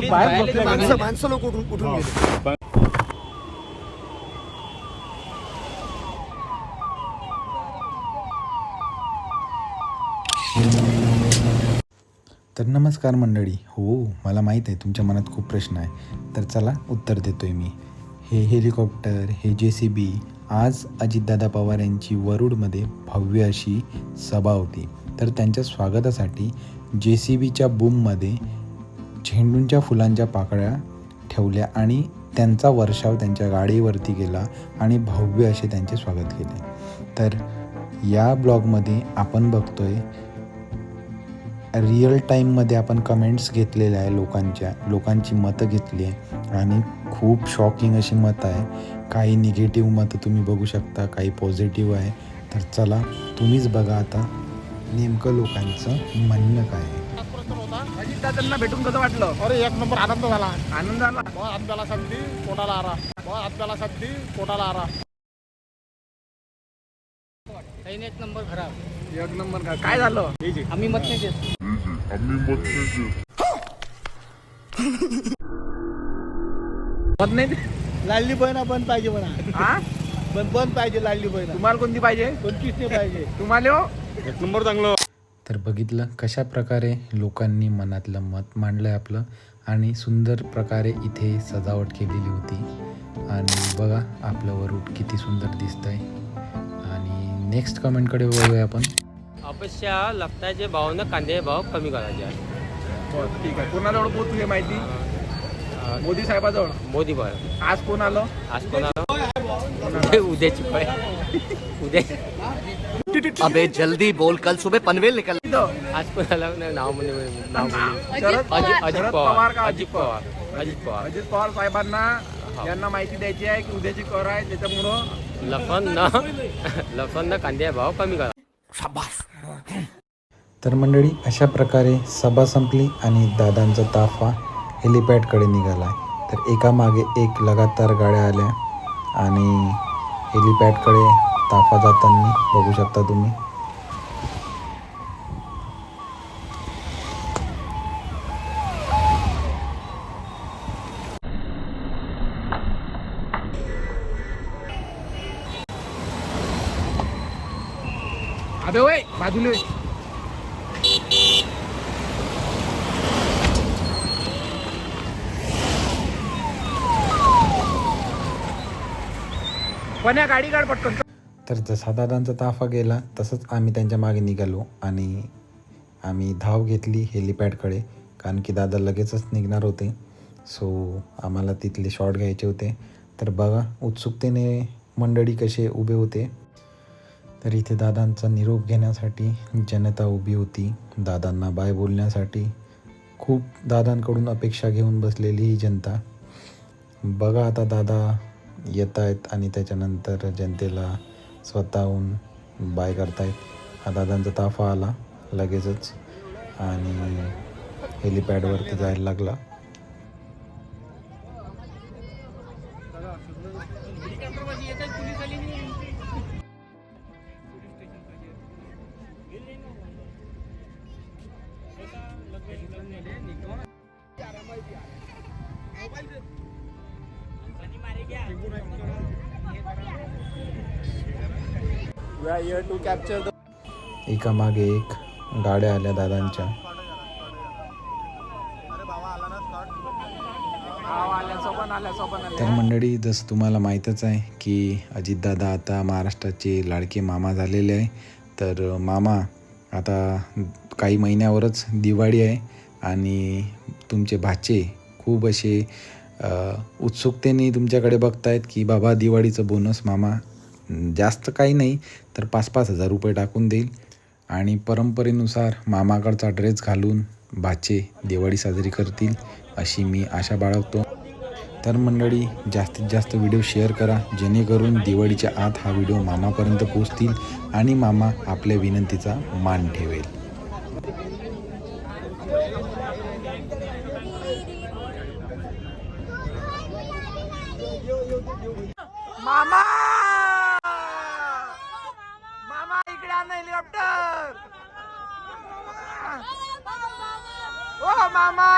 माणसं माणसं लोक उठून उठून गेले. तर नमस्कार मंडळी. हो मला माहीत आहे तुमच्या मनात खूप प्रश्न आहे. तर चला उत्तर देतोय मी. हे हेलिकॉप्टर हे जे सी बी आज अजितदादा पवार यांची वरुडमध्ये भव्य अशी सभा होती. तर त्यांच्या स्वागतासाठी जे सी बीच्या बूममध्ये झेंडूंच्या फुलांच्या पाकळ्या ठेवल्या आणि त्यांचा वर्षाव त्यांच्या गाडीवरती गेला आणि भव्य असे त्यांचे स्वागत केले. तर या ब्लॉगमध्ये आपण बघतोय रिअल टाईममध्ये आपण कमेंट्स घेतलेल्या आहे लोकांच्या लोकांची मतं घेतली आहे आणि खूप शॉकिंग अशी मतं आहे काही निगेटिव्ह मतं तुम्ही बघू शकता काही पॉझिटिव्ह आहे. तर चला तुम्हीच बघा आता नेमकं लोकांचं म्हणणं काय आहे. अजितदादांना भेटून कसं वाटलं? अरे एक नंबर आनंद झाला. आनंद आला? बहुत आनंदाला संधी पोटाला आरा बहुत आनंदाला संधी पोटाला आरा काही एक नंबर खराब एक नंबर का काय झालं? आम्ही मत नाही देत. मत नाही लाडली बहीण बंद पाहिजे म्हणा. हा पण बंद पाहिजे लाडली बहीण. तुम्हाला कोणती पाहिजे? कोणतीच नाही पाहिजे. तुम्हाला हो? एक नंबर चांगलं. तर बघितलं कशा प्रकारे लोकांनी मनातलं मत मांडलं आहे आपलं आणि सुंदर प्रकारे इथे सजावट केलेली होती. आणि बघा आपलं वरूट किती सुंदर दिसतं आहे आणि नेक्स्ट कमेंटकडे बघूया आपण. अपेक्षा लफटाचे भाव न कांदे भाव कमी करायचे आहे ठीक आहे. कोणाजवळ पोहोचली माहिती? मोदी साहेबाजवळ? मोदी भाव आज कोण आलं? आज कोणाला उद्याची पाय. उद्या. अबे जल्दी बोल कल सुबह पनवेल निकल आज कोणाला नाही, नाव म्हणजे नाव म्हणजे शरद अजित पवार अजित पवार अजित पवार। अजित पवार। साहेबांना यांना माहिती द्यायची आहे की उद्याची कर आहे त्याच्यामुळं लफन न लफन न कांदे भाव कमी करा. तर मंडळी अशा प्रकारे सभा संपली आणि दादांचा ताफा हेलिपॅडकडे निघाला. तर एका मागे एक लगातार गाड्या आल्या आणि हेलिपॅडकडे ताफा जाताना बघू शकता तुम्ही. अबे पण या गाडी काढ पटकन. तर जसा दादांचा ताफा गेला तसंच आम्ही त्यांच्या मागे निघालो आणि आम्ही धाव घेतली हेलिपॅडकडे कारण की दादा लगेचच निघणार होते. सो आम्हाला तिथले शॉट घ्यायचे होते. तर बघा उत्सुकतेने मंडळी कसे उभे होते. तर इथे दादांचा निरोप घेण्यासाठी जनता उभी होती. दादांना बाय बोलण्यासाठी खूप दादांकडून अपेक्षा घेऊन बसलेली ही जनता. बघा आता दादा येत आहेत आणि त्याच्यानंतर जनतेला स्वतःहून बाय करतायत. हा दादांचा ताफा आला लगेचच आणि हेलिपॅडवरती जायला लागला. एका मागे एक गाड्या आल्या दादांच्या. तर मंडळी जसं तुम्हाला माहीतच आहे की अजितदादा आता महाराष्ट्राचे लाडके मामा झालेले आहे. तर मामा आता काही महिन्यावरच दिवाळी आहे आणि तुमचे भाचे खूप असे उत्सुकतेने तुमच्याकडे बघतायत की बाबा दिवाळीचं बोनस मामा जास्त काही नाही तर पाच पाच हजार रुपये टाकून देईल. आणि परंपरेनुसार मामाकडचा ड्रेस घालून भाचे दिवाळी साजरी करतील अशी मी आशा बाळगतो. तर मंडळी जास्तीत जास्त व्हिडिओ शेअर करा जेणेकरून दिवाळीच्या आत हा व्हिडिओ मामापर्यंत पोहोचतील आणि मामा आपल्या विनंतीचा मान ठेवेल. मामा मामा इकडे आण हेलिकॉप्टर ओ मामा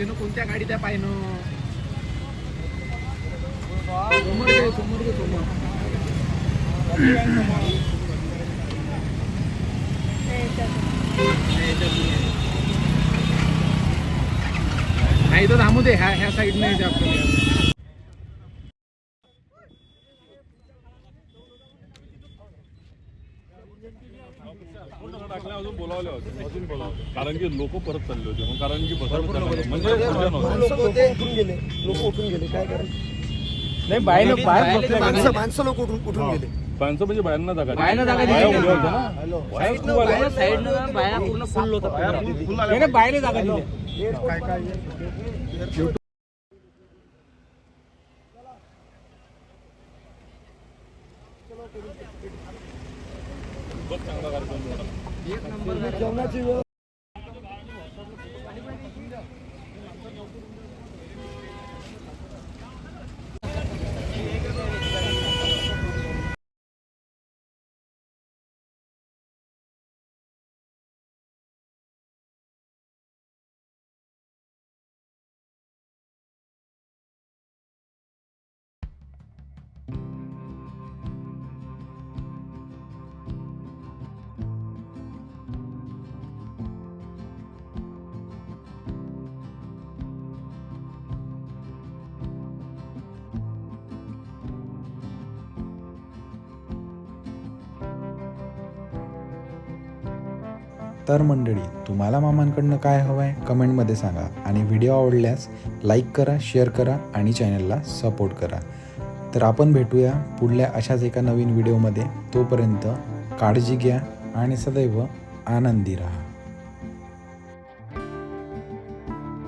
घेणं कोणत्या गाडीत आहे पाहिनं समोर घे समोर घे समोर. नाही तर थांबू दे ह्या ह्या साईडने आपल्याला टाकल्या अजून बोलावले होते. अजून बोलावले. कारण की लोक परत चालले होते. मग कारण की बसायला म्हणजे. लोक होते उठून गेले. लोक उठून गेले. काय करायचं नाही बाहेर बाहेर माणसं माणसं लोक उठून उठून गेले. फॅनचं म्हणजे बायांना जागा. बायांना दिली. साईडनं बाया पूर्ण फुल होता नाही बाहेर जागा दिली. काय काय खूप चांगला कार्यक्रम झाला. जेवणाची वेळ तर मंडळी तुम्हाला मामांकडनं काय हवं आहे कमेंटमध्ये सांगा. आणि व्हिडिओ आवडल्यास लाईक करा शेअर करा आणि चॅनलला सपोर्ट करा. तर आपण भेटूया पुढल्या अशाच एका नवीन व्हिडिओमध्ये. तोपर्यंत काळजी घ्या आणि सदैव आनंदी राहा.